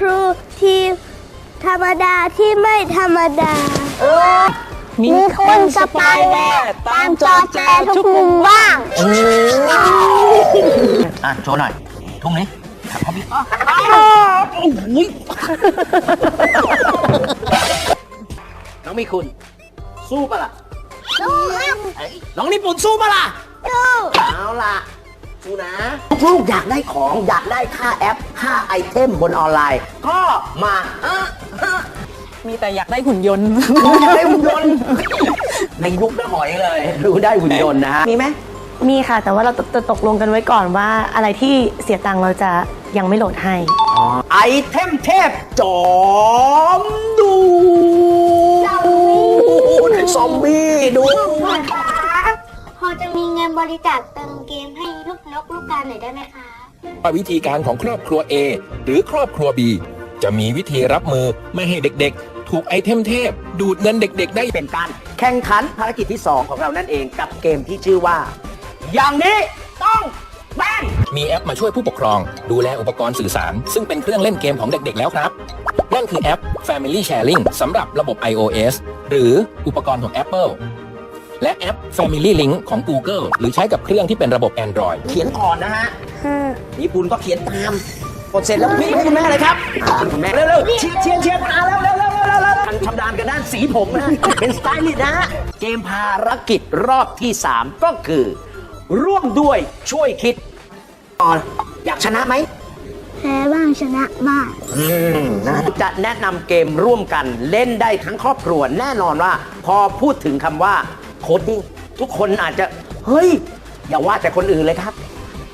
คือทีมธรรมดาที่ไม่ธรรมดา มีคนสปายแวร์ตามจอแจทุกมุมว่างอะโชว์หน่อยทุ่งนี้ขับเข้าไปอุ้ยน้องมีคุณ สู้ปะล่ะสู้ครับเอ้ยน้องญี่ปุ่นสู้ปะล่ะสู้เอาล่ะ สู้นะลูกอยากได้ของอยากได้ค่าแอปค่าไอเทมบนออนไลน์ ก็มาอะอะมีแต่อยากได้หุ่นยนต์ อยากได้หุ่นยนต์ในยุคน้าหอยเลยรู้ได้หุ่นยนต์นะฮะมีไหมมีค่ะ แต่ว่าเราจะตกลงกันไว้ก่อนว่าอะไรที่เสียตังค์เราจะยังไม่โหลดให้ไอเทมเทพจอมดูซอมบี้ดูพอจะมีเงิ นบริจาคเติมเกมให้ลูกนกลูกการหน่อยได้ไหมคะว่าวิธีการของครอบครัว A หรือครอบครัว B จะมีวิธีรับมือไม่ให้เด็กๆ ถูกไอเทมเทพ ดูดเงินเด็กๆ ได้เป็นการแข่งขันภารกิจที่ 2 ของเรานั่นเองกับเกมที่ชื่อว่า อย่างนี้ต้องแบนมีแอปมาช่วยผู้ปกครอง ดูแลอุปกรณ์สื่อสาร ซึ่งเป็นเครื่องเล่นเกมของเด็กๆ แล้วครับ นั่นคือแอป Family Sharing สำหรับระบบ iOS หรืออุปกรณ์ของ Apple และแอป Family Link ของ Google หรือใช้กับเครื่องที่เป็นระบบ Android เขียนก่อนนะฮะญี่ปุ่นก็เขียนตามกดเสร็จแล้ววิ่งให้คุณแม่เลยครับอ่าคุณแม่เร็วๆเชียร์เชียร์เชียร์มาแล้วเร็วๆเร็วๆเร็วๆเร็วๆทันชำนาญกันด้านสีผมนะเป็นสไตลิสต์นะฮะเกมภารกิจรอบที่ 3 ก็คือ ร่วมด้วยช่วยคิดอ่าอยากชนะไหมแพ้บ้างชนะบ้างจะแนะนำเกมร่วมกันเล่นได้ทั้งครอบครัวแน่นอนว่า พอพูดถึงคำว่า โคดดิ้งทุกคนอาจจะ เฮ้ย อย่าว่าแต่คนอื่นเลยครับ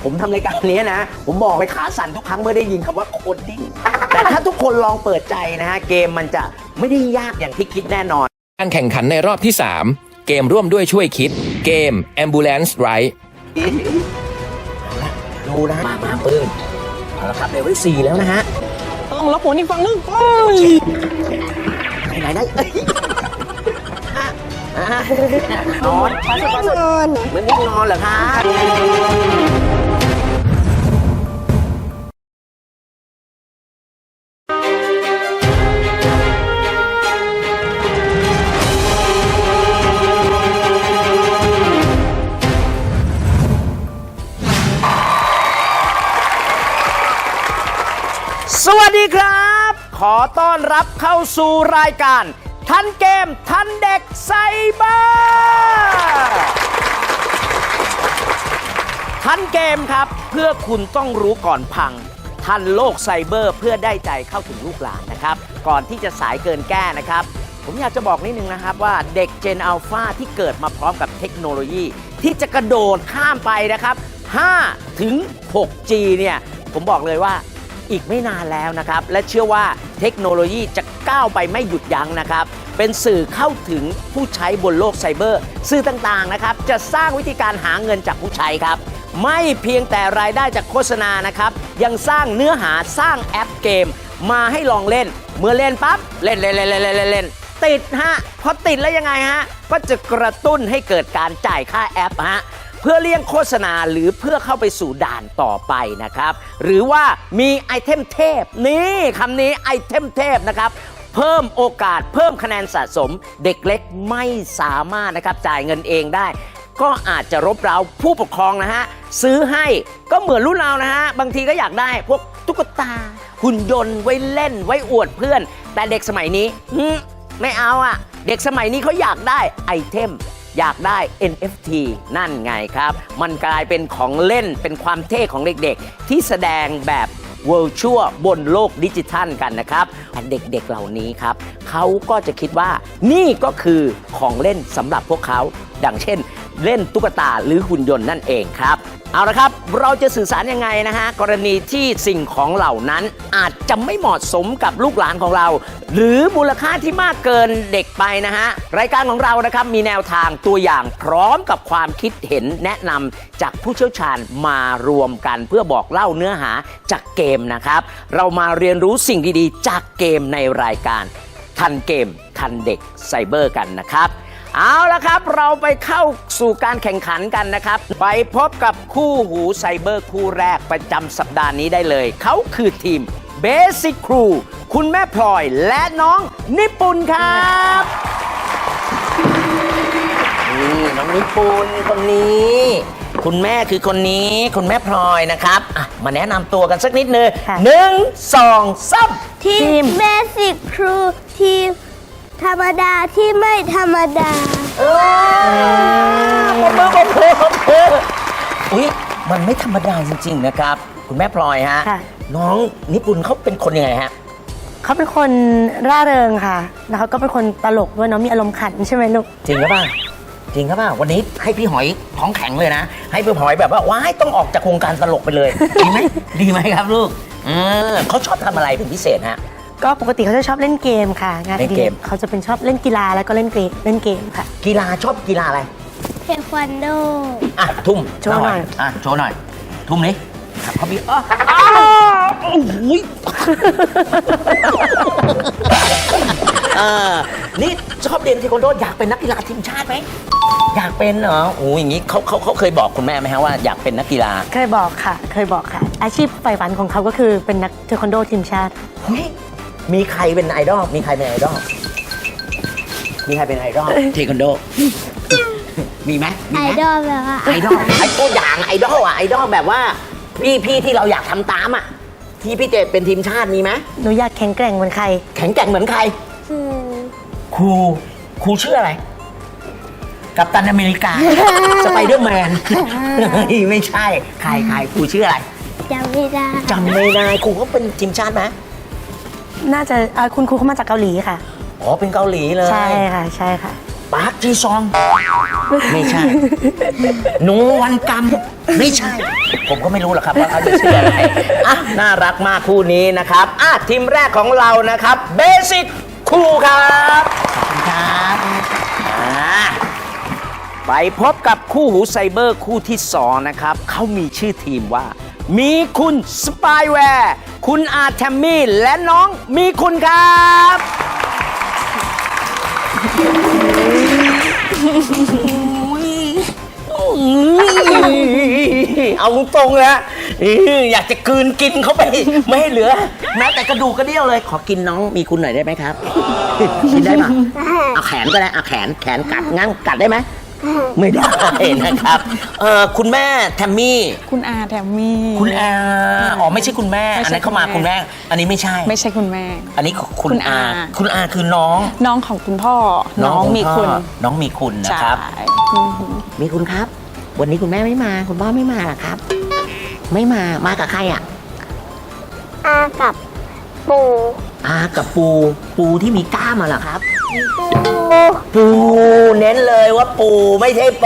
ผมทำรายการนี้นะ ผมบอกเลยขาสั่นทุกครั้งเมื่อได้ยินคำว่าโคดดิ้งแต่ถ้าทุกคนลองเปิดใจนะฮะ เกมมันจะไม่ได้ยากอย่างที่คิดแน่นอน การแข่งขันในรอบที่ 3 เกมร่วมด้วยช่วยคิด เกม Ambulance Ride ดูนะ มามาปื้มเอาละครับเลเวลสี่แล้วนะฮะ ต้องล็อกหัวอีกฝั่งนึงไหนไหนไหนเอ้ยอะอะ นอนนอนเหมือนง่วงนอนเหรอคะสวัสดีครับ ขอต้อนรับเข้าสู่รายการ ทันเกม ทันเด็กไซเบอร์ทันเกมครับ เพื่อคุณต้องรู้ก่อนพัง ทันโลกไซเบอร์เพื่อได้ใจเข้าถึงลูกหลานนะครับ ก่อนที่จะสายเกินแก้นะครับ ผมอยากจะบอกนิดนึงนะครับว่าเด็ก Gen Alpha ที่เกิดมาพร้อมกับเทคโนโลยี ที่จะกระโดดข้ามไปนะครับ 5 ถึง 6G เนี่ย ผมบอกเลยว่าอีกไม่นานแล้วนะครับ และเชื่อว่าเทคโนโลยีจะ ก้าวไปไม่หยุดยั้งนะครับ เป็นสื่อเข้าถึงผู้ใช้บนโลกไซเบอร์ สื่อต่างๆนะครับ จะสร้างวิธีการหาเงินจากผู้ใช้ครับ ไม่เพียงแต่รายได้จากโฆษณานะครับ ยังสร้างเนื้อหาสร้างแอปเกม มาให้ลองเล่น เมื่อเล่นปั๊บเล่นเล่นเล่นเล่นเล่นเล่นติดฮะพอติดแล้วยังไงฮะก็จะกระตุ้นให้เกิดการจ่ายค่าแอปฮะเพื่อเลี่ยงโฆษณาหรือเพื่อเข้าไปสู่ด่านต่อไปนะครับ หรือว่ามีไอเทมเทพ นี่คำนี้ไอเทมเทพนะครับ เพิ่มโอกาส เพิ่มคะแนนสะสม เด็กเล็กไม่สามารถนะครับจ่ายเงินเองได้ ก็อาจจะรบเร้าผู้ปกครองนะฮะซื้อให้ก็เหมือนรุ่นเรานะฮะบางทีก็อยากได้พวกตุ๊กตา หุ่นยนต์ไว้เล่นไว้อวดเพื่อน แต่เด็กสมัยนี้ไม่เอาอะเด็กสมัยนี้เขาอยากได้ไอเทมอยากได้ NFT นั่นไงครับ มันกลายเป็นของเล่นเป็นความเท่ของเด็กๆ ที่แสดงแบบ Virtual บนโลกดิจิทัลกันนะครับแต่เด็กๆเหล่านี้ครับเขาก็จะคิดว่านี่ก็คือของเล่นสำหรับพวกเขา ดังเช่น เล่นตุ๊กตาหรือหุ่นยนต์นั่นเองครับ เอาละครับ เราจะสื่อสารยังไงนะฮะ กรณีที่สิ่งของเหล่านั้นอาจจะไม่เหมาะสมกับลูกหลานของเรา หรือมูลค่าที่มากเกินเด็กไปนะฮะ รายการของเรานะครับมีแนวทางตัวอย่างพร้อมกับความคิดเห็นแนะนำจากผู้เชี่ยวชาญมารวมกันเพื่อบอกเล่าเนื้อหาจากเกมนะครับ เรามาเรียนรู้สิ่งดีๆ จากเกมในรายการ ทันเกมทันเด็กไซเบอร์กันนะครับ เอาละครับเราไปเข้าสู่การแข่งขันกันนะครับ ไปพบกับคู่หูไซเบอร์คู่แรกประจำสัปดาห์นี้ได้เลย เขาคือทีมเบสิกครูคุณแม่พลอยและน้องนิปุนครับนี่น้องนิปุนคนนี้ คุณแม่คือคนนี้ คุณแม่พลอยนะครับอะมาแนะนำตัวกันสักนิดนึงค่ะ หนึ่งสองสาม ทีมเบสิกครูทีม ธรรมดาที่ไม่ธรรมดาเออปมมือปมมือปมมืออุ้ยมันไม่ธรรมดาจริง ๆ นะครับ คุณแม่พลอยฮะ ค่ะ น้องนิปุนเขาเป็นคนยังไงฮะ เขาเป็นคนร่าเริงค่ะ แล้วเขาก็เป็นคนตลกด้วยเนาะมีอารมณ์ขันใช่ไหมลูก จริงหรือเปล่าจริงหรือเปล่าวันนี้ให้พี่หอยท้องแข็งเลยนะ ให้พี่หอยแบบว่าว้ายต้องออกจากวงการตลกไปเลย ดีไหมดีไหมครับลูกเออเขาชอบทำอะไรเป็นพิเศษฮะ ก็ปกติเขาจะชอบเล่นเกมค่ะ งานเล่นเกมอดิรเขาจะเป็นชอบเล่นกีฬาแล้วก็เล่นเกมเล่นเกมค่ะ กีฬาชอบกีฬาอะไร เทควันโด อะ ทุ่มโชว์หน่อย อะ โชว์หน่อย ทุ่มนี้ขับเขาพี่อ้าวอ้าวโอ้โหยเออนี่ชอบเรียนเทควันโดอยากเป็นนักกีฬาทีมชาติไหมอยากเป็นเหรอโอ้ยอย่างนี้เขาเขาเขาเคยบอกคุณแม่ไหมฮะว่าอยากเป็นนักกีฬาเคยบอกค่ะ เคยบอกค่ะ อาชีพใฝ่ฝันของเขาก็คือเป็นนักเทควันโดทีมชาติ เฮ้ย มีใครเป็นไอดอล มีใครเป็นไอดอล มีใครเป็นไอดอล เทควันโด มีไหมมีไอไหมดอลแบบว่าไอดอลไอตัวอย่างไอดอลอะไอดอลแบบว่า พี่พี่ที่เราอยากทำตามอะที่พี่เจเป็นทีมชาติมีไหมหนูอยากแข็งแกร่งเหมือนใคร แข็งแกร่งเหมือนใคร คือครูครูชื่ออะไร กัปตันอเมริกา สไปเดอร์แมน ไม่ใช่ ใครใครครูชื่ออะไรจำไม่ได้จำไม่ได้ครูเขาเป็นทีมชาติไหม น่าจะอ่าคุณครูเขามาจากเกาหลีค่ะ อ๋อเป็นเกาหลีเลยใช่ค่ะ ใช่ค่ะ ปาร์คจีซอง ไม่ใช่ หนูวันกรรม ไม่ใช่ ผมก็ไม่รู้หรอกครับว่าเขาจะชื่ออะไรอะน่ารักมากคู่นี้นะครับอะทีมแรกของเรานะครับเบสิกครูครับ ขอบคุณครับอ่า ไปพบกับคู่หูไซเบอร์คู่ที่สองนะครับ เขามีชื่อทีมว่า มีคุณสปายแวร์ คุณอาร์แทมมี่ และน้องมีคุณครับ เอาตรงๆนะอยากจะกลืนกินเข้าไป ไม่ให้เหลือแม้แต่กระดูกกระเดี่ยวเลย ขอกินน้องมีคุณหน่อยได้ไหมครับ กินได้ปะเอาแขนก็ได้เอาแขนแขนกัดงั้นกัดได้ไหม ไม่ได้นะครับเออคุณแม่แทมมี่ คุณอาแทมมี่คุณอาอ๋อไม่ใช่คุณแม่ ไม่อันใช่นั้นเข้ามาคุคุณณแม่ แม่ อันนี้ไม่ใช่ ไม่ใช่คุณแม่ อันนี้คุณคุณอา อา คุณอาคือน้องน้องของคุณพ่อ น้องขมีพ่คุณน้องมีคุณนะใช่ครับอือหือมีคุณครับ วันนี้คุณแม่ไม่มา คุณพ่อไม่มาเหรอครับ ไม่มามากับใครอะ อากับปูอากับปูปูที่มีกล้ามมาเหรอครับ ปูปู เน้นเลยว่าปูไม่ใช่โป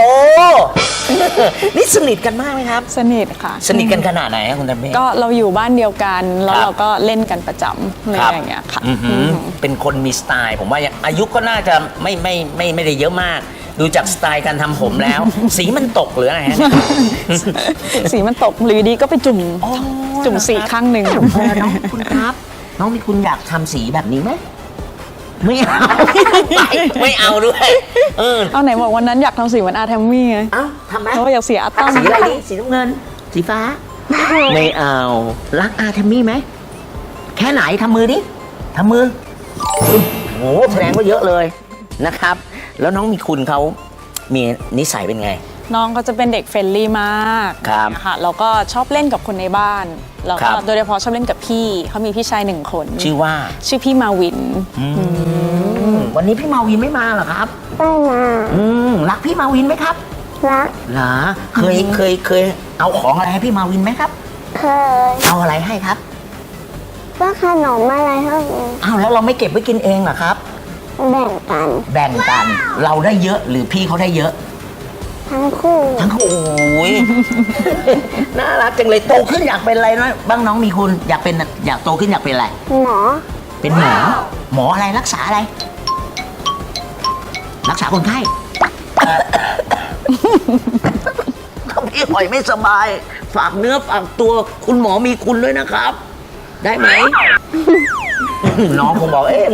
นี่สนิทกันมากไหมครับ สนิทค่ะ สนิทกันขนาดไหนอะคุณตาเม่ก็เราอยู่บ้านเดียวกัน แล้วครับเราก็เล่นกันประจำอะไรครับ อย่างเงี้ยค่ะอือหืออือหือเป็นคนมีสไตล์ ผมว่าอายุก็น่าจะไม่ไม่ไม่ไม่ได้เยอะมาก ดูจากสไตล์การทำผมแล้ว สีมันตกหรืออะไรฮะ สีมันตกหรือดีก็ไปจุ่มอ๋อจุ่มสีข้างหนึ่ง เออน้องคุณครับ น้องมีคุณอยากทำสีแบบนี้ไหม ไม่เอา ไม่เอาด้วย เออเอาไหนบอกวันนั้นอยากทำสีเหมือนอาแทมมี่ไงเอ้าทำไหมเพราะว่าอยากเสียอาตั้มสีอะไรดีสีน้ำเงิน สีฟ้า ไม่เอา รักอาเทมมี่ไหม แค่ไหนทำมือดิทำมือโอ้โหแสดงว่าเยอะเลยนะครับ แล้วน้องมีคุณเขามีนิสัยเป็นไง น้องก็จะเป็นเด็กเฟรนลี่มากครับค่ะแล้วก็ชอบเล่นกับคนในบ้านแล้วครัก็บ โดยเฉพาะชอบเล่นกับพี่เขามีพี่ชายหนึ่งคนชื่อว่าชื่อพี่มาวินอืมวันนี้พี่มาวินไม่มาเหรอครับ ไม่มาอืมรักพี่มาวินไหมครับรักเหรอเคยเคยเคย เอาของอะไรให้พี่มาวินไหมครับ เคยเอาอะไรให้ครับก็ขนมอะไรเท่านี้อ้าวแล้วเราไม่เก็บไว้กินเองเหรอครับ แบ่งกันแบ่งกันเราได้เยอะหรือพี่เขาได้เยอะ ทั้งคู่ ทั้งคู่โอ้ย น่ารักจังเลยโตขึ้นอยากเป็นอะไรนะบ้างน้องมีคุณอยากเป็นอยากโตขึ้นอยากเป็นอะไร หมอ เป็นหมอ หมออะไรรักษาอะไร รักษาคนไข้ถ้าพี่หอยไม่สบาย ฝากเนื้อฝากตัวคุณหมอมีคุณด้วยนะครับ ได้ไหม น้องคงบอกเอ๊ะ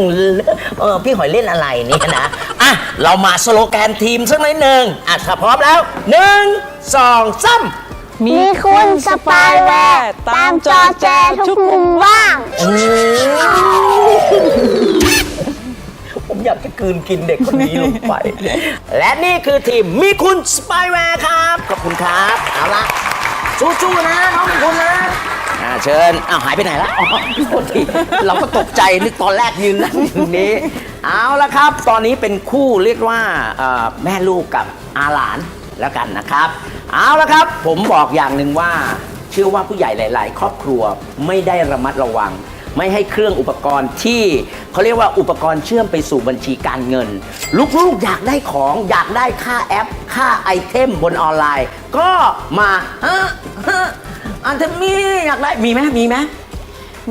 เออพี่หอยเล่นอะไรเนี่ยนะอะเรามาสโลแกนทีมสักหน่อยหนึ่งอะถ้าพร้อมแล้วหนึ่งสองสามมีคุณสปายแวร์ตามจอแจทุกมุมว่าง ผมอยากจะกลืนกินเด็กคนนี้ลงไป และนี่คือทีมมีคุณสปายแวร์ครับ ขอบคุณครับ เอาละสู้ๆนะน้องมีคุณนะอ่าเชิญอ้าวหายไปไหนละอ๋อโทษทีเราก็ตกใจนึกตอนแรกยืนนั่งอยู่นี้ เอาละครับ ตอนนี้เป็นคู่เรียกว่าเอ่อแม่ลูกกับอาหลานแล้วกันนะครับ เอาละครับ ผมบอกอย่างหนึ่งว่า เชื่อว่าผู้ใหญ่หลาย ๆ ครอบครัวไม่ได้ระมัดระวัง ไม่ให้เครื่องอุปกรณ์ที่เขาเรียกว่าอุปกรณ์เชื่อมไปสู่บัญชีการเงิน ลูกๆอยากได้ของอยากได้ค่าแอป ค่าไอเทมบนออนไลน์ ก็มาฮะฮะ อันเทมีอยากได้มีไหมมีไหม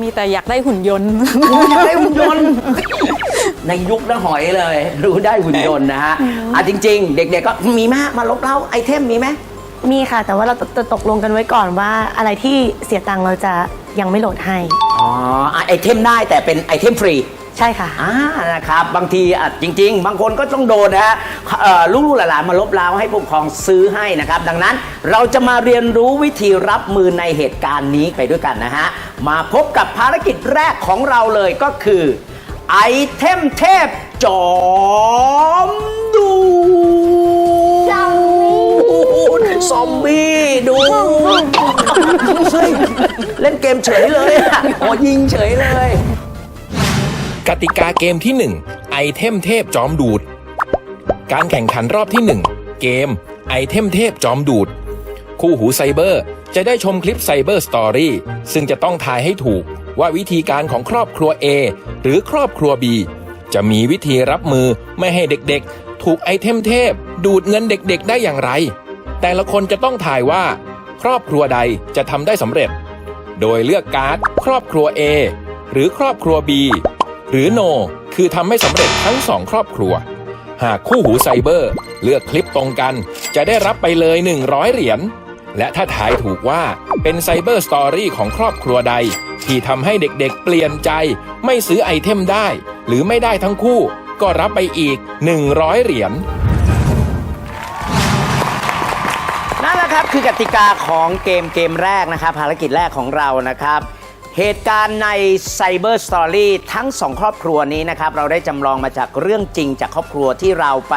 มีแต่อยากได้หุ่นยนต์ อยากได้หุ่นยนต์ ในยุคน้าหอยเลย รู้ได้หุ่นยนต์นะฮะอะจริง ๆ เด็ก ๆ ก็มีไหมมาลบเล้าไอเทมมีไหมมีค่ะ แต่ว่าเราจะตกลงกันไว้ก่อนว่าอะไรที่เสียตังค์เราจะยังไม่โหลดให้อ๋ออะไอเทมได้แต่เป็นไอเทมฟรี ใช่ค่ะอ่านะครับบางทีอะจริง ๆ บางคนก็ต้องโดนนะฮะเอ่อลูกๆหลานๆมาลบล้าวให้ผู้ปกครองซื้อให้นะครับ ดังนั้นเราจะมาเรียนรู้วิธีรับมือในเหตุการณ์นี้ไปด้วยกันนะฮะมาพบกับภารกิจแรกของเราเลยก็คือไอเทมเทพจอมดูซอมบี้ดูเฮ้ยเล่นเกมเฉยเลยอะโอ้ยิงเฉยเลย กติกาเกมที่ 1 ไอเทมเทพจอมดูด การแข่งขันรอบที่ 1 เกม ไอเทมเทพจอมดูด คู่หูไซเบอร์ จะได้ชมคลิปไซเบอร์สตอรี่ซึ่งจะต้องทายให้ถูกว่าวิธีการของครอบครัว A หรือครอบครัว B จะมีวิธีรับมือไม่ให้เด็กๆ ถูกไอเทมเทพ ดูดเงินเด็กๆ ได้อย่างไร แต่ละคนจะต้องทายว่า ครอบครัวใดจะทำได้สำเร็จ โดยเลือกการ์ด ครอบครัว A หรือครอบครัว B หรือ No คือทำให้สำเร็จทั้งสองครอบครัว หากคู่หูไซเบอร์ เลือกคลิปตรงกัน จะได้รับไปเลย 100 เหรียญ และถ้าทายถูกว่าเป็นไซเบอร์สตอรี่ของครอบครัวใด ที่ทำให้เด็กๆเปลี่ยนใจ ไม่ซื้อไอเทมได้ หรือไม่ได้ทั้งคู่ ก็รับไปอีก 100 เหรียญนั่นแหละครับคือกติกาของเกมเกมแรกนะครับภารกิจแรกของเรานะครับ เหตุการณ์ใน Cyber Story ทั้งสองครอบครัวนี้นะครับ เราได้จำลองมาจากเรื่องจริงจากครอบครัวที่เราไป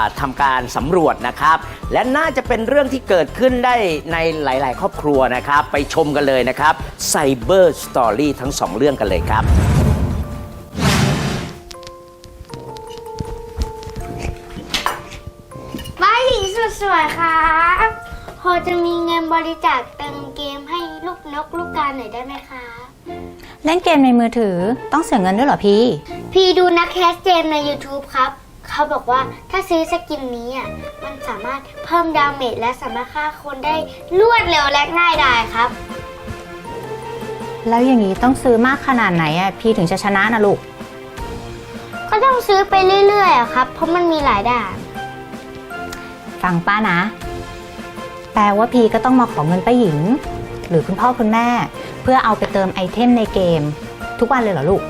าทำการสำรวจนะครับ และน่าจะเป็นเรื่องที่เกิดขึ้นได้ในหลาย ๆ ครอบครัวนะครับ ไปชมกันเลยนะครับ Cyber Story ทั้งสองเรื่องกันเลยครับ บ้านหญิงสวยๆครับ อจะมีเงินบริจาคเติมเกมให้ลูกนกลูกกาหน่อยได้ไหมคะ เล่นเกมในมือถือต้องเสียเงินด้วยเหรอพี่ พี่ดูนักแคสเกมใน YouTube ครับ เขาบอกว่าถ้าซื้อสกินนี้อะมันสามารถเพิ่มดาเมจและสามารถฆ่าคนได้รวดเร็วและง่ายดายครับ แล้วอย่างนี้ต้องซื้อมากขนาดไหนอะพี่ถึงจะชนะนะลูก ก็ต้องซื้อไปเรื่อยๆอะครับ เพราะมันมีหลายด่าน ฟังป้านะ แปลว่าพีก็ต้องมาขอเงินป้าหญิง หรือคุณพ่อคุณแม่ เพื่อเอาไปเติมไอเทมในเกม ทุกวันเลยเหรอลูก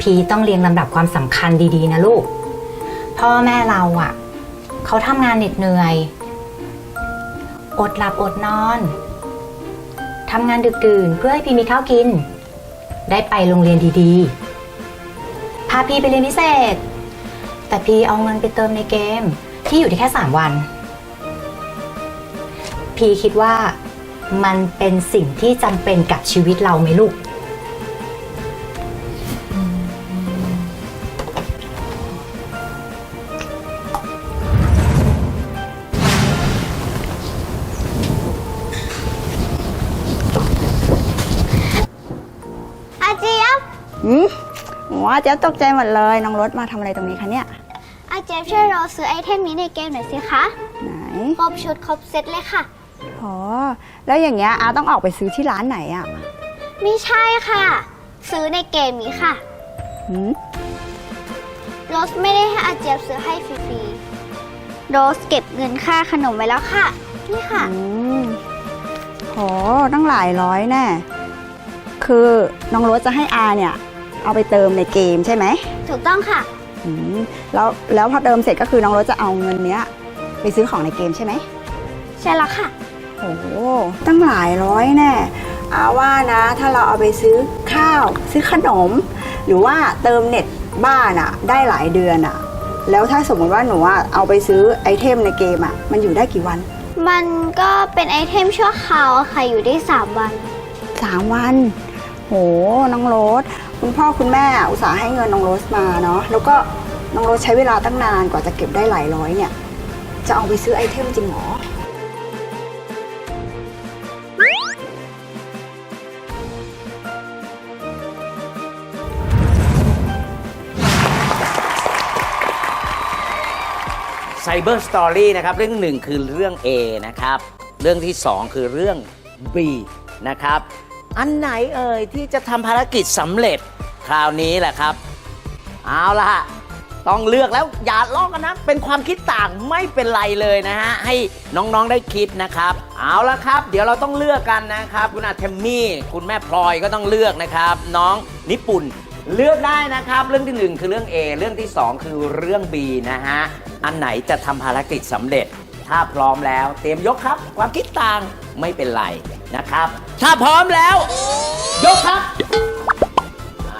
พีต้องเรียงลำดับความสำคัญดีๆ นะลูก พ่อแม่เราอะเขาทำงานเหน็ดเหนื่อย อดหลับอดนอนทำงานดึกดื่นเพื่อให้พีมีข้าวกิน ได้ไปโรงเรียนดีๆ พาพีไปเรียนพิเศษ แต่พี่เอาเงินไปเติมในเกม ที่อยู่ได้แค่ 3 วัน พี่คิดว่ามันเป็นสิ่งที่จำเป็นกับชีวิตเราไหมลูก อาเจี๊ยบ หืมหัวเจ๊ยบตกใจหมดเลย น้องรถมาทำอะไรตรงนี้คะเนี่ยอา เจี๊ยบช่วยเราซื้อไอเทมนี้ในเกมหน่อยสิคะไหนครบชุดครบเซตเลยค่ะ อ๋อ แล้วอย่างเงี้ยอาต้องออกไปซื้อที่ร้านไหนอะ่ะไม่ใช่ค่ะ ซื้อในเกมนี้ค่ะหืมโรสไม่ได้ให้อาเจี๊ยบซื้อให้ฟรีๆโรสเก็บเงินค่าขนมไว้แล้วค่ะ นี่ค่ะ อืมโหตั้งหลายร้อยแน่ คือน้องรถจะให้อาเนี่ย เอาไปเติมในเกมใช่ไหม ถูกต้องค่ะอืม แล้วแล้วพอเติมเสร็จก็คือน้องรถจะเอาเงินเนี้ยไปซื้อของในเกมใช่ไหมใช่แล้วค่ะ โอ้โหตั้งหลายร้อยแน่อาว่านะ ถ้าเราเอาไปซื้อข้าว ซื้อขนม หรือว่าเติมเน็ตบ้านอะได้หลายเดือนอะแล้วถ้าสมมติว่าหนูอะเอาไปซื้อไอเทมในเกมอะมันอยู่ได้กี่วัน มันก็เป็นไอเทมชั่วคราวอะค่ะอยู่ได้ 3 วันสามวัน โหน้องโรสคุณพ่อคุณแม่อุตส่าห์ให้เงินน้องโรสมาเนาะแล้วก็น้องโรสใช้เวลาตั้งนานกว่าจะเก็บได้หลายร้อยเนี่ย จะเอาไปซื้อไอเทมจริงเหรอไซเบอร์สตอรี่นะครับ เรื่องหนึ่งคือเรื่อง A นะครับ เรื่องที่ 2 คือเรื่อง B นะครับ อันไหนเอ่ยที่จะทำภารกิจสำเร็จคราวนี้แหละครับ เอาละต้องเลือกแล้วอย่าลอกกันนะ เป็นความคิดต่างไม่เป็นไรเลยนะฮะ ให้น้องๆได้คิดนะครับ เอาละครับ เดี๋ยวเราต้องเลือกกันนะครับ คุณอาเทมมี่ คุณแม่พลอยก็ต้องเลือกนะครับ น้องนิปุ่นเลือกได้นะครับ เรื่องที่1คือเรื่อง A เรื่องที่2คือเรื่อง B นะฮะ อันไหนจะทำภารกิจสำเร็จ ถ้าพร้อมแล้ว เตรียมยกครับ ความคิดต่างไม่เป็นไร นะครับ ถ้าพร้อมแล้ว ยกครับ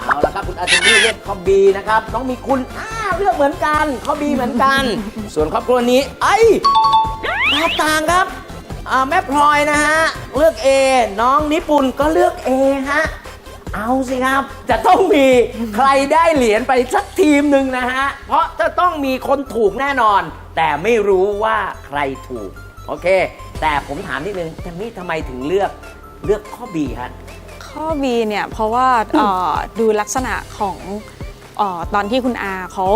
เอาละครับคุณอาร์เทมี่เลือกข้อบีนะครับ น้องมีคุณอ้าเลือกเหมือนกันข้อบีเหมือนกัน ส่วนครอบครัวนี้ ไอ้แตกต่างครับอ่าแม่พลอยนะฮะ เลือก A น้องนิปุ่นก็เลือก A ฮะ เอาสิครับ จะต้องมีใครได้เหรียญไปสักทีมหนึ่งนะฮะ เพราะจะต้องมีคนถูกแน่นอน แต่ไม่รู้ว่าใครถูก โอเค แต่ผมถามนิดนึงแทมมี่ทำไมถึงเลือกเลือกข้อ B ฮะ ข้อ B เนี่ยเพราะว่าเอ่อดูลักษณะของเออตอนที่คุณอาเขา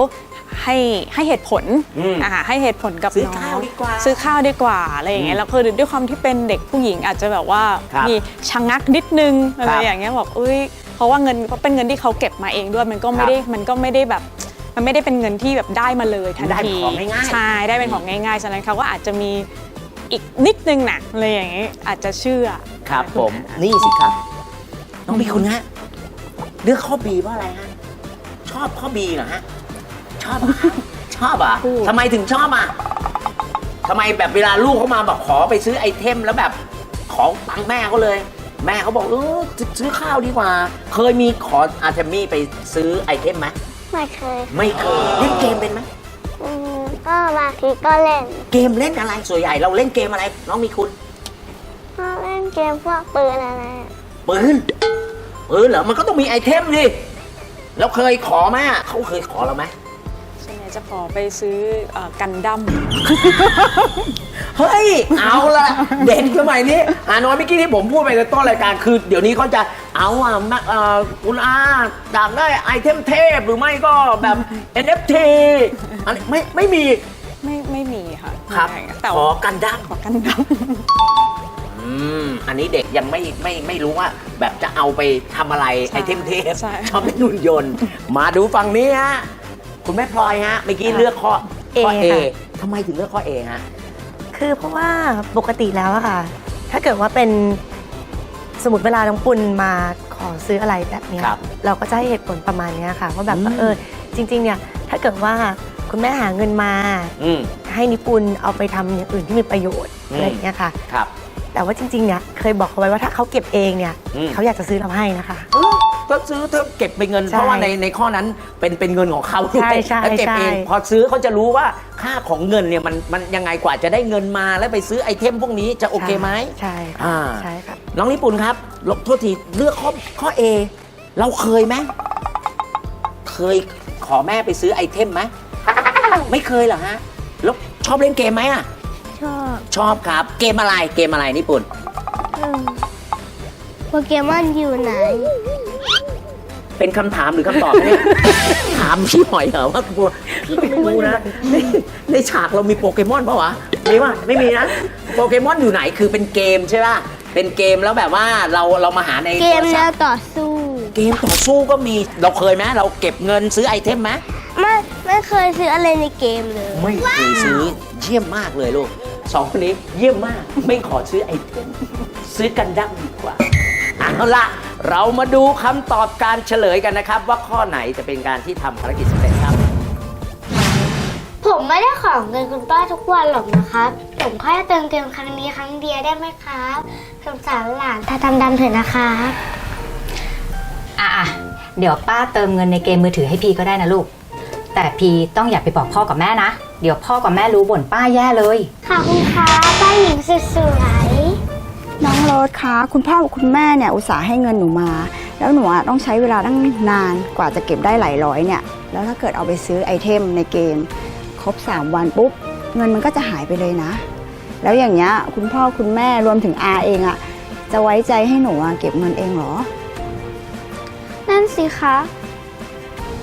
ให้ให้เหตุผลอืมอ่าให้เหตุผลกับซื้อน้องข้าวดีกว่าซื้อข้าวดีกว่าอะไรอย่างเงี้อืยมแล้วคือด้วยความที่เป็นเด็กผู้หญิงอาจจะแบบว่าครับมีชะงักนิดนึงอะไรครับอย่างเงี้ยบอกอุ้ยเพราะว่าเงินเพราะเป็นเงินที่เขาเก็บมาเองด้วยมันก็ครัไม่บได้มันก็ไม่ได้แบบมันไม่ได้เป็นเงินที่แบบได้มาเลยทันได้ทีของง่ายๆ ใช่ได้เป็นของง่ายๆฉะนั้นเขาก็อาจจะมี อีกนิดนึงนะอะไรอย่างเงี้ยอาจจะเชื่อครับณผมอานี่สิครับ น้องบีคุณฮะเลือกข้อบีเพราะอะไรฮะ ชอบข้อบีเหรอฮะ ชอบเหรอครับชอบเหรอะพูดทำไมถึงชอบอะทำไมแบบเวลาลูกเขามาบอกขอไปซื้อไอเทมแล้วแบบขอตังค์แม่เขาเลย แม่เขาบอกเออซื้อข้าวดีกว่า เคยมีขออาร์เทมี่ไปซื้อไอเทมไหมไม่เคย ไม่เคยเล่นเกมเป็นไหมอืม ก็บางทีก็เล่น เกมเล่นอะไรส่วนใหญ่เราเล่นเกมอะไร น้องมีคุณก็เล่นเกมพวกปืนอะไรอะปืนปืนเหรอมันก็ต้องมีไอเทมดิแล้วเคยขอไหมอะเขาเคยขอเราไหมส่วนใหญ่ จะขอไปซื้อเอ่อกันดั้ม เฮ้ย เอาละเด็กสมัยนี้อาน้อยเมื่อกี้ที่ผมพูดไปในต้นรายการคือ เดี๋ยวนี้เขาจะเอาอะแม่เอ่อคุณอาอยากได้ไอเทมเทพหรือไม่ก็แบบ NFT อันนี้ไม่ไม่มีไม่ไม่มีค่ะครับไม่แต่ขอว่ากันดั้มขอกันดั้มอืมอันนี้เด็กยังไม่ไม่ไม่รู้ว่า แบบจะเอาไปทำอะไรใช่ไอเทมเทพใช่ชอบเป็นหุ่นยนต์ มาดูฝั่งนี้ฮะ คุณแม่พลอยฮะเมื่อกี้เลือกข้อข้อ A A ค่ะ ทำไมถึงเลือกข้อ A ฮะ คือเพราะว่าปกติแล้วอะค่ะ ถ้าเกิดว่าเป็นสมมติเวลาน้องปุณมาขอซื้ออะไรแบบเนี้ยครับเราก็จะให้เหตุผลประมาณเนี้ยค่ะว่าแบบอืมว่าเออจริง ๆ เนี่ยถ้าเกิดว่าคุณแม่หาเงินมาอืม ให้นิปุนเอาไปทำอย่างอื่นที่มีประโยชน์อืม อะไรอย่างเงี้ยค่ะ ครับ แต่ว่าจริงๆเนี่ยเคยบอกเขาไว้ว่าถ้าเขาเก็บเองเนี่ยอืม เขาอยากจะซื้อเราให้นะคะ เออถ้าซื้อถ้าเก็บเป็นเงิน ใช่เพราะว่าในในข้อนั้นเป็นเป็นเงินของเขาใช่ใช่แล้วเก็บเองใช่พอซื้อเขาจะรู้ว่าค่าของเงินเนี่ยมันมันยังไงกว่าจะได้เงินมาแล้วไปซื้อไอเทมพวกนี้จะโอเคไหม ใช่ค่ะอ่า ใช่ค่ะ น้องญี่ปุ่นครับลบโทษทีเลือกข้อข้อ A เราเคยไหมเคยขอแม่ไปซื้อไอเทมไหมไม่เคยเหรอฮะแล้วชอบเล่นเกมไหมอะ ชอบชอบครับ เกมอะไรเกมอะไรญี่ปุ่นโปเกมอนอยู่ไหน เป็นคำถามหรือคำตอบเนี่ยถามพี่หน่อยเหรอว่าพี่ไม่รู้นะในในฉากเรามีโปเกมอนเปล่าวะมีป่ะไม่มีนะโปเกมอนอยู่ไหนคือเป็นเกมใช่ป่ะเป็นเกมแล้วแบบว่าเราเรามาหาในเกมโทรแนศัวพท์ต่อสู้เกมต่อสู้ก็มีเราเคยไหมเราเก็บเงินซื้อไอเทมไหม ไม่ไม่เคยซื้ออะไรในเกมเลย ไม่เคยซื้อเยี่ยมมากเลยลูกสองคนนี้เยี่ยมมาก ไม่ขอซื้อไอเทมซื้อกันดั้มดีกว่าเอาละ เรามาดูคำตอบการเฉลยกันนะครับ ว่าข้อไหนจะเป็นการที่ทำภารกิจสำเร็จครับ ผมไม่ได้ขอเงินคุณป้าทุกวันหรอกนะครับ ผมแค่เติมเกมครั้งนี้ครั้งเดียวได้ไหมครับสงสารหลานถ้าทำดำเถอะนะครับ อะอะเดี๋ยวป้าเติมเงินในเกมมือถือให้พีก็ได้นะลูก แต่พีต้องอย่าไปบอกพ่อกับแม่นะ เดี๋ยวพ่อกับแม่รู้บ่นป้าแย่เลย ขอบคุณครับป้าหญิงสุดสวย น้องโรสคะคุณพ่อกับคุณแม่เนี่ยอุตส่าห์ให้เงินหนูมา แล้วหนูอะต้องใช้เวลาตั้งนานกว่าจะเก็บได้หลายร้อยเนี่ย แล้วถ้าเกิดเอาไปซื้อไอเทมในเกม ครบ 3 วันปุ๊บ เงินมันก็จะหายไปเลยนะ แล้วอย่างเงี้ยคุณพ่อคุณแม่รวมถึงอาเองอะจะไว้ใจให้หนูอะเก็บเงินเองเหรอ นั่นสิคะ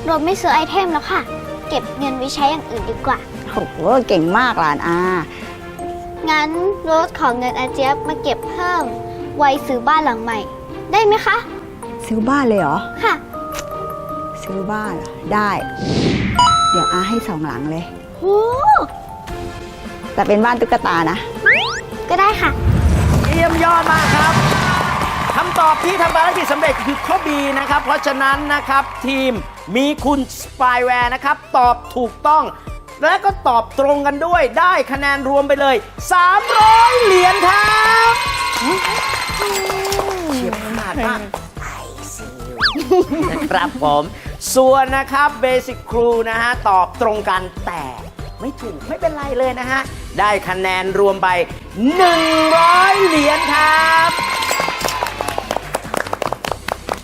เราไม่ซื้อไอเทมแล้วค่ะ เก็บเงินไว้ใช้อย่างอื่นดีกว่า โอ้โหเก่งมากหลานอา งั้นโรสขอเงินอาเจี๊ยบมาเก็บเพิ่ม ไว้ซื้อบ้านหลังใหม่ ได้ไหมคะ ซื้อบ้านเลยเหรอ ค่ะ ซื้อบ้านเหรอ ได้ เดี๋ยวอาให้สองหลังเลยโอ้แต่เป็นบ้านตุ๊กตานะ ก็ได้ค่ะ เยี่ยมยอดมากครับคำตอบที่ทำภารกิจสำเร็จคือข้อ B นะครับ เพราะฉะนั้นนะครับทีมมีคุณสปายแวร์นะครับ ตอบถูกต้อง และก็ตอบตรงกันด้วยได้คะแนนรวมไปเลย 300 เหรียญครับเฉียบขาดมากนะครับผม ส่วนนะครับเบสิ c ครูนะฮะ ตอบตรงกันแต่ไม่ถูกไม่เป็นไรเลยนะฮะ ได้คะแนนรวมไป 100 เหรียญครับ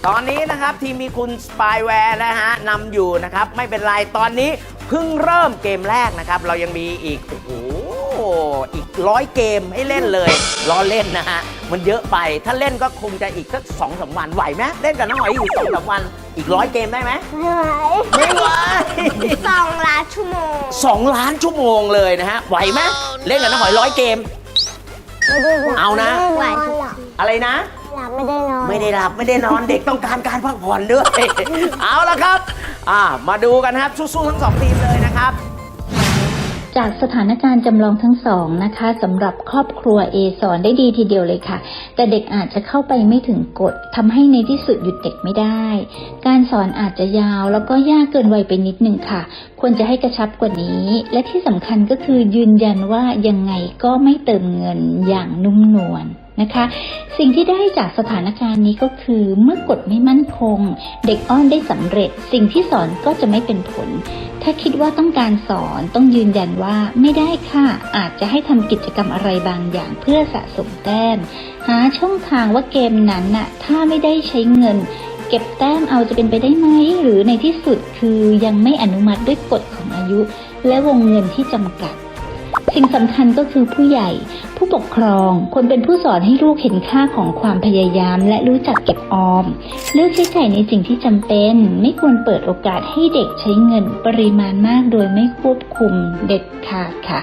ตอนนี้นะครับทีมมีคุณสปายแวร์นะฮะนำอยู่นะครับ ไม่เป็นไร ตอนนี้เพิ่งเริ่มเกมแรกนะครับ เรายังมีอีกโอ้โหอีกร้อยเกมให้เล่นเลยล้อเล่นนะฮะมันเยอะไปถ้าเล่นก็คงจะอีกสักสองสามวันไหวไหมเล่นกับน้องหอยอีกสองสามวันอีกร้อยเกมได้ไหมไม่ไหวไม่ไหวสองล้านชั่วโมงสองล้านชั่วโมงเลยนะฮะไหวไหมเล่นกับน้องหอยร้อยเกม เอานะไหวอะไรนะ หลับไม่ได้นอนไม่ได้หลับไม่ได้นอนเด็กต้องการการพักผ่อนด้วย เอาละครับ อ่า มาดูกันนะครับสู้ๆทั้งสองทีมเลยนะครับ จากสถานการณ์จำลองทั้งสองนะคะสำหรับครอบครัว A สอนได้ดีทีเดียวเลยค่ะ แต่เด็กอาจจะเข้าไปไม่ถึงกฎทำให้ในที่สุดหยุดเด็กไม่ได้ การสอนอาจจะยาวแล้วก็ยากเกินวัยไปนิดหนึ่งค่ะ ควรจะให้กระชับกว่านี้ และที่สำคัญก็คือยืนยันว่ายังไงก็ไม่เติมเงินอย่างนุ่มนวล นะคะ สิ่งที่ได้จากสถานการณ์นี้ก็คือเมื่อกฎไม่มั่นคง เด็กอ้อนได้สำเร็จ สิ่งที่สอนก็จะไม่เป็นผล ถ้าคิดว่าต้องการสอนต้องยืนยันว่าไม่ได้ค่ะ อาจจะให้ทำกิจกรรมอะไรบางอย่างเพื่อสะสมแต้ม หาช่องทางว่าเกมนั้นน่ะถ้าไม่ได้ใช้เงิน เก็บแต้มเอาจะเป็นไปได้ไหม หรือในที่สุดคือยังไม่อนุมัติด้วยกฎของอายุ และวงเงินที่จำกัด สิ่งสำคัญก็คือผู้ใหญ่ ผู้ปกครองควรเป็นผู้สอนให้ลูกเห็นค่าของความพยายาม และรู้จักเก็บออม เลือกใช้จ่ายในสิ่งที่จำเป็น ไม่ควรเปิดโอกาสให้เด็กใช้เงินปริมาณมากโดยไม่ควบคุมเด็ดขาดค่ะ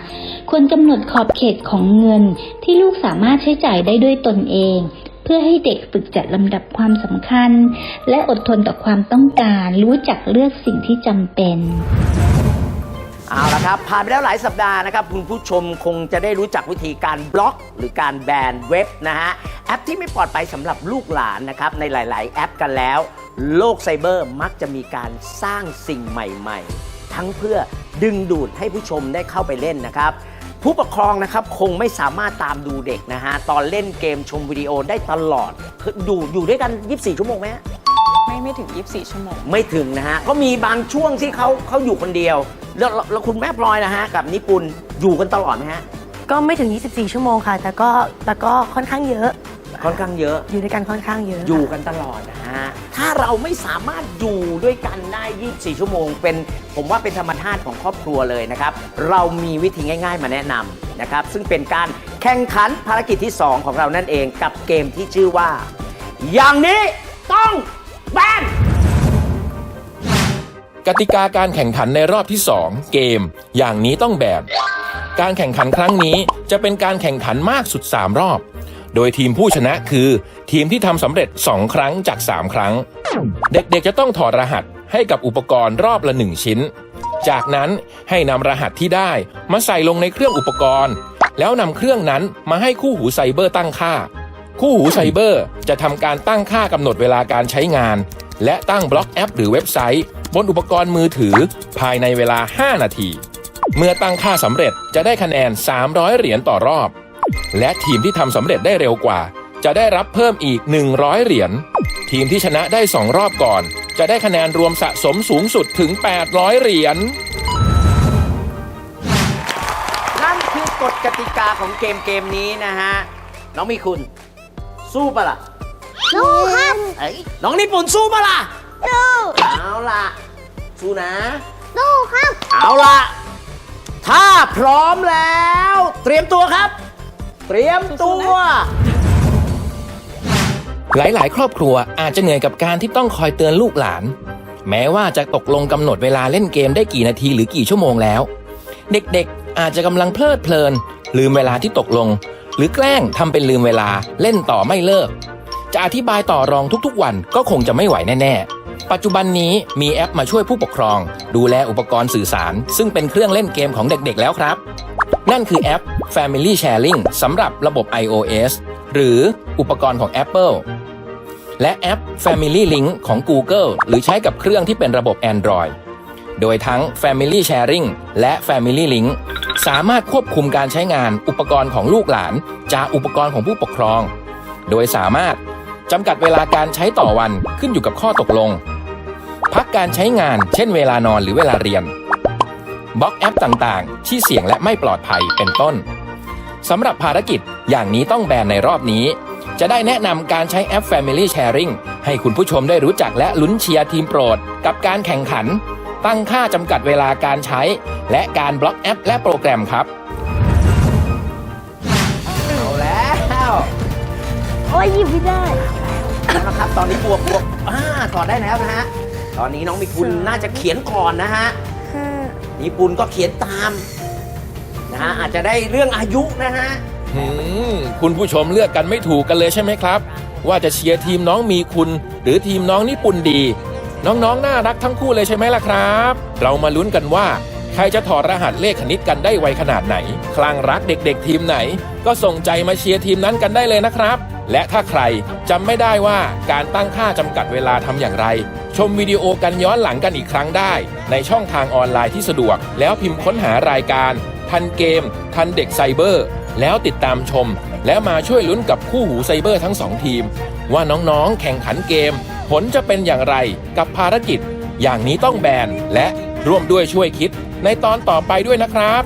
ควรกำหนดขอบเขตของเงินที่ลูกสามารถใช้จ่ายได้ด้วยตนเองเพื่อให้เด็กฝึกจัดลำดับความสำคัญ และอดทนต่อความต้องการ รู้จักเลือกสิ่งที่จำเป็น เอาละครับผ่านไปแล้วหลายสัปดาห์นะครับคุณผู้ชมคงจะได้รู้จักวิธีการบล็อก หรือการแบนเว็บนะฮะแอปที่ไม่ปลอดภัยสำหรับลูกหลานนะครับในหลาย ๆ แอปกันแล้ว โลกไซเบอร์มักจะมีการสร้างสิ่งใหม่ ๆ ทั้งเพื่อดึงดูดให้ผู้ชมได้เข้าไปเล่นนะครับ ผู้ปกครองนะครับคงไม่สามารถตามดูเด็กนะฮะตอนเล่นเกมชมวิดีโอได้ตลอดคืออยู่อยู่ด้วยกัน 24 ชั่วโมงไหมฮะ ไม่ไม่ถึง 24 ชั่วโมง ไม่ถึงนะฮะก็มีบางช่วงที่เขาเขาอยู่คนเดียว แล้วแล้วแล้วคุณแม่พลอยนะฮะ กับนิปุนอยู่กันตลอดไหมฮะ ก็ไม่ถึง 24 ชั่วโมงค่ะ แต่ก็แต่ก็ค่อนข้างเยอะ ค่อนข้างเยอะ อยู่ด้วยกันค่อนข้างเยอะ อยู่กันตลอดนะฮะ ถ้าเราไม่สามารถอยู่ด้วยกันได้ 24 ชั่วโมง เป็น ผมว่าเป็นธรรมชาติของครอบครัวเลยนะครับ เรามีวิธีง่าย ๆ มาแนะนำนะครับ ซึ่งเป็นการแข่งขันภารกิจที่ 2 ของเรานั่นเอง กับเกมที่ชื่อว่า อย่างนี้ต้อง แบนกติกาการแข่งขันในรอบที่ 2 เกม อย่างนี้ต้องแบบ การแข่งขันครั้งนี้จะเป็นการแข่งขันมากสุด 3 รอบ โดยทีมผู้ชนะคือ ทีมที่ทำสำเร็จ 2 ครั้งจาก 3 ครั้ง เด็กๆจะต้องถอดรหัสให้กับอุปกรณ์รอบละ 1 ชิ้น จากนั้นให้นำรหัสที่ได้มาใส่ลงในเครื่องอุปกรณ์ แล้วนำเครื่องนั้นมาให้คู่หูไซเบอร์ตั้งค่า คู่หูไซเบอร์จะทำการตั้งค่ากำหนดเวลาการใช้งาน และตั้งบล็อกแอป หรือเว็บไซต์ บนอุปกรณ์มือถือภายในเวลา 5 นาที เมื่อตั้งค่าสำเร็จจะได้คะแนน 300 เหรียญต่อรอบ และทีมที่ทำสำเร็จได้เร็วกว่า จะได้รับเพิ่มอีก 100 เหรียญทีมที่ชนะได้ 2 รอบก่อน จะได้คะแนนรวมสะสมสูงสุดถึง 800 เหรียญนั่นคือกฎกติกาของเกมเกมนี้นะฮะ น้องมีคุณ สู้ปะล่ะสู้ครับเอ้ยน้องญี่ปุ่นสู้ปะล่ะสู้เอาล่ะ สู้นะ สู้ครับ เอาล่ะ ถ้าพร้อมแล้ว เตรียมตัวครับ เตรียมตัว หลาย ๆ ครอบครัวอาจจะเหนื่อยกับการที่ต้องคอยเตือนลูกหลาน แม้ว่าจะตกลงกำหนดเวลาเล่นเกมได้กี่นาทีหรือกี่ชั่วโมงแล้ว เด็ก ๆ อาจจะกำลังเพลิดเพลิน ลืมเวลาที่ตกลง หรือแกล้งทำเป็นลืมเวลาเล่นต่อไม่เลิก จะอธิบายต่อรองทุกๆวันก็คงจะไม่ไหวแน่ๆปัจจุบันนี้มีแอปมาช่วยผู้ปกครอง ดูแลอุปกรณ์สื่อสาร ซึ่งเป็นเครื่องเล่นเกมของเด็กๆแล้วครับ นั่นคือแอป Family Sharing สำหรับระบบ iOS หรืออุปกรณ์ของ Apple และแอป Family Link ของ Google หรือใช้กับเครื่องที่เป็นระบบ Android โดยทั้ง Family Sharing และ Family Link สามารถควบคุมการใช้งานอุปกรณ์ของลูกหลาน จากอุปกรณ์ของผู้ปกครอง โดยสามารถจำกัดเวลาการใช้ต่อวันขึ้นอยู่กับข้อตกลง พักการใช้งาน เช่นเวลานอนหรือเวลาเรียนบล็อกแอปต่างๆ ที่เสี่ยงและไม่ปลอดภัยเป็นต้นสำหรับภารกิจอย่างนี้ต้องแบนในรอบนี้ จะได้แนะนำการใช้แอป Family Sharing ให้คุณผู้ชมได้รู้จักและลุ้นเชียร์ทีมโปรด กับการแข่งขัน ตั้งค่าจำกัดเวลาการใช้ และการบล็อกแอป และโปรแกรมครับ เอาแล้วโอ้ยหยิบไม่ได้แล้วนะครับ ตอนนี้บวกบวกอ่าถอดได้แล้วนะฮะ ตอนนี้น้องมีคุณน่าจะเขียนก่อนนะฮะญี่ปุ่นก็เขียนตามนะฮะอาจจะได้เรื่องอายุนะฮะ หืมคุณผู้ชมเลือกกันไม่ถูกกันเลยใช่ไหมครับ ว่าจะเชียร์ทีมน้องมีคุณ หรือทีมน้องญี่ปุ่นดี น้องๆ น่ารักทั้งคู่เลยใช่ไหมล่ะครับ เรามาลุ้นกันว่า ใครจะถอดรหัสเลขคณิตกันได้ไวขนาดไหน คลั่งรักเด็กๆ ทีมไหน ก็ส่งใจมาเชียร์ทีมนั้นกันได้เลยนะครับ และถ้าใครจำไม่ได้ว่าการตั้งค่าจำกัดเวลาทำอย่างไร ชมวิดีโอกันย้อนหลังกันอีกครั้งได้ ในช่องทางออนไลน์ที่สะดวก แล้วพิมพ์ค้นหารายการ ทันเกม ทันเด็กไซเบอร์ แล้วติดตามชม แล้วมาช่วยลุ้นกับคู่หูไซเบอร์ทั้งสองทีม ว่าน้องๆ แข่งขันเกม ผลจะเป็นอย่างไรกับภารกิจ อย่างนี้ต้องแบนและร่วมด้วยช่วยคิดในตอนต่อไปด้วยนะครับ